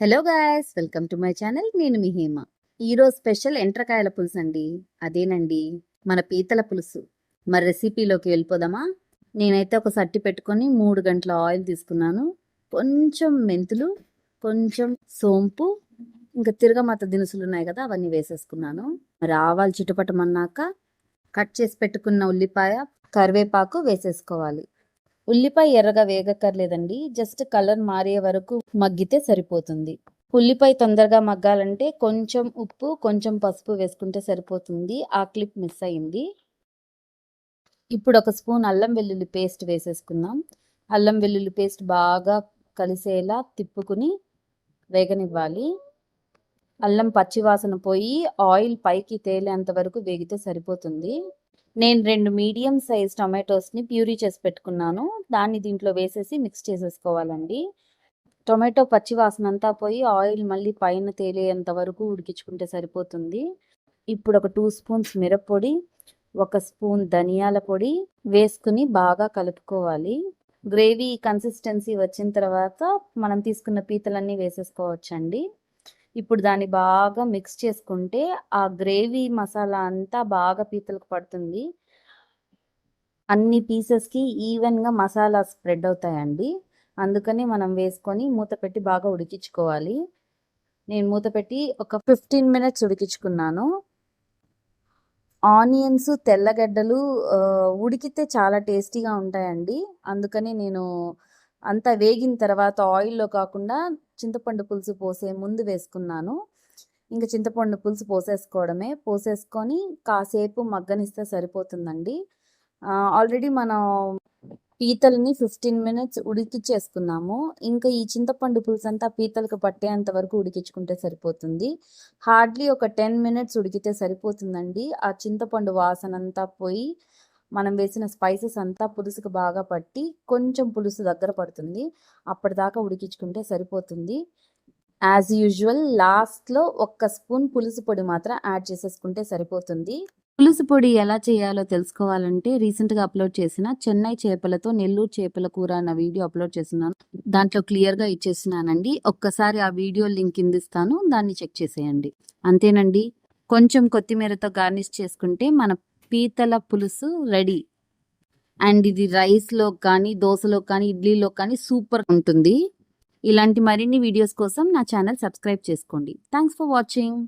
Hello guys welcome to my channel. నేను మీ హేమ. ఈరోజు స్పెషల్ ఎంట్రకాయల పులుసు అండి. అదేనండి మన పీతల పులుసు. మరి రెసిపీలోకి వెళ్ళిపోదామా? నేనైతే ఒక సట్టి పెట్టుకొని మూడు గంటల ఆయిల్ తీసుకున్నాను. కొంచెం మెంతులు కొంచెం సోంపు ఇంకా తిరగమాత దినుసులు ఉన్నాయి కదా అవన్నీ వేసేసుకున్నాను. మరి ఆవాలు చుట్టుపట్టమన్నాక కట్ చేసి పెట్టుకున్న ఉల్లిపాయ కరివేపాకు వేసేసుకోవాలి. ఉల్లిపాయ ఎర్రగా వేగక్కర్లేదండి. జస్ట్ కలర్ మారే వరకు మగ్గితే సరిపోతుంది. ఉల్లిపాయ తొందరగా మగ్గాలంటే కొంచెం ఉప్పు కొంచెం పసుపు వేసుకుంటే సరిపోతుంది. ఆ క్లిప్ మిస్ అయింది. ఇప్పుడు ఒక స్పూన్ అల్లం వెల్లుల్లి పేస్ట్ వేసేసుకుందాం. అల్లం వెల్లుల్లి పేస్ట్ బాగా కలిసేలా తిప్పుకుని వేగనివ్వాలి. అల్లం పచ్చివాసన పోయి ఆయిల్ పైకి తేలేంత వరకు వేగితే సరిపోతుంది. నేను రెండు మీడియం సైజ్ టొమాటోస్ని ప్యూరీ చేసి పెట్టుకున్నాను. దాన్ని దీంట్లో వేసేసి మిక్స్ చేసేసుకోవాలండి. టొమాటో పచ్చి వాసన అంతా పోయి ఆయిల్ మళ్ళీ పైన తేలేంత వరకు ఉడికించుకుంటే సరిపోతుంది. ఇప్పుడు ఒక టూ స్పూన్స్ మిరప్పొడి ఒక స్పూన్ ధనియాల పొడి వేసుకుని బాగా కలుపుకోవాలి. గ్రేవీ కన్సిస్టెన్సీ వచ్చిన తర్వాత మనం తీసుకున్న పీతలన్నీ వేసేసుకోవచ్చండి. ఇప్పుడు దాన్ని బాగా మిక్స్ చేసుకుంటే ఆ గ్రేవీ మసాలా అంతా బాగా పీతలకు పడుతుంది. అన్ని పీసెస్కి ఈవెన్గా మసాలా స్ప్రెడ్ అవుతాయండి. అందుకని మనం వేసుకొని మూత పెట్టి బాగా ఉడికించుకోవాలి. నేను మూత పెట్టి ఒక ఫిఫ్టీన్ మినిట్స్ ఉడికించుకున్నాను. ఆనియన్స్ తెల్లగడ్డలు ఉడికితే చాలా టేస్టీగా ఉంటాయండి. అందుకని నేను అంతా వేగిన తర్వాత ఆయిల్లో కాకుండా చింతపండు పులుసు పోసే ముందు వేసుకున్నాను. ఇంకా చింతపండు పులుసు పోసేసుకోవడమే. పోసేసుకొని కాసేపు మగ్గనిస్తే సరిపోతుందండి. ఆల్రెడీ మనం పీతల్ని ఫిఫ్టీన్ మినిట్స్ ఉడికిచ్చేసుకున్నాము ఇంకా ఈ చింతపండు పులుసు అంతా పీతలకు పట్టేంత వరకు ఉడికించుకుంటే సరిపోతుంది. హార్డ్లీ ఒక టెన్ మినిట్స్ ఉడికితే సరిపోతుందండి. ఆ చింతపండు వాసన అంతా పోయి మనం వేసిన స్పైసెస్ అంతా పులుసుకు బాగా పట్టి కొంచెం పులుసు దగ్గర పడుతుంది. అప్పటిదాకా ఉడికించుకుంటే సరిపోతుంది. యాజ్ యూజువల్ లాస్ట్లో ఒక్క స్పూన్ పులుసు పొడి మాత్రం యాడ్ చేసేసుకుంటే సరిపోతుంది. పులుసు పొడి ఎలా చేయాలో తెలుసుకోవాలంటే రీసెంట్గా అప్లోడ్ చేసిన చెన్నై చేపలతో నెల్లూరు చేపల కూర అన్న వీడియో అప్లోడ్ చేస్తున్నాను. దాంట్లో క్లియర్గా ఇచ్చేసినానండి ఒక్కసారి ఆ వీడియో లింక్ ఇందిస్తాను దాన్ని చెక్ చేసేయండి. అంతేనండి. కొంచెం కొత్తిమీరతో గార్నిష్ చేసుకుంటే మన పీతల పులుసు రెడీ. అండ్ ఇది రైస్లో కానీ దోశలో కానీ ఇడ్లీలో కానీ సూపర్ ఉంటుంది. ఇలాంటి మరిన్ని వీడియోస్ కోసం నా ఛానల్ సబ్స్క్రైబ్ చేసుకోండి. Thanks for watching.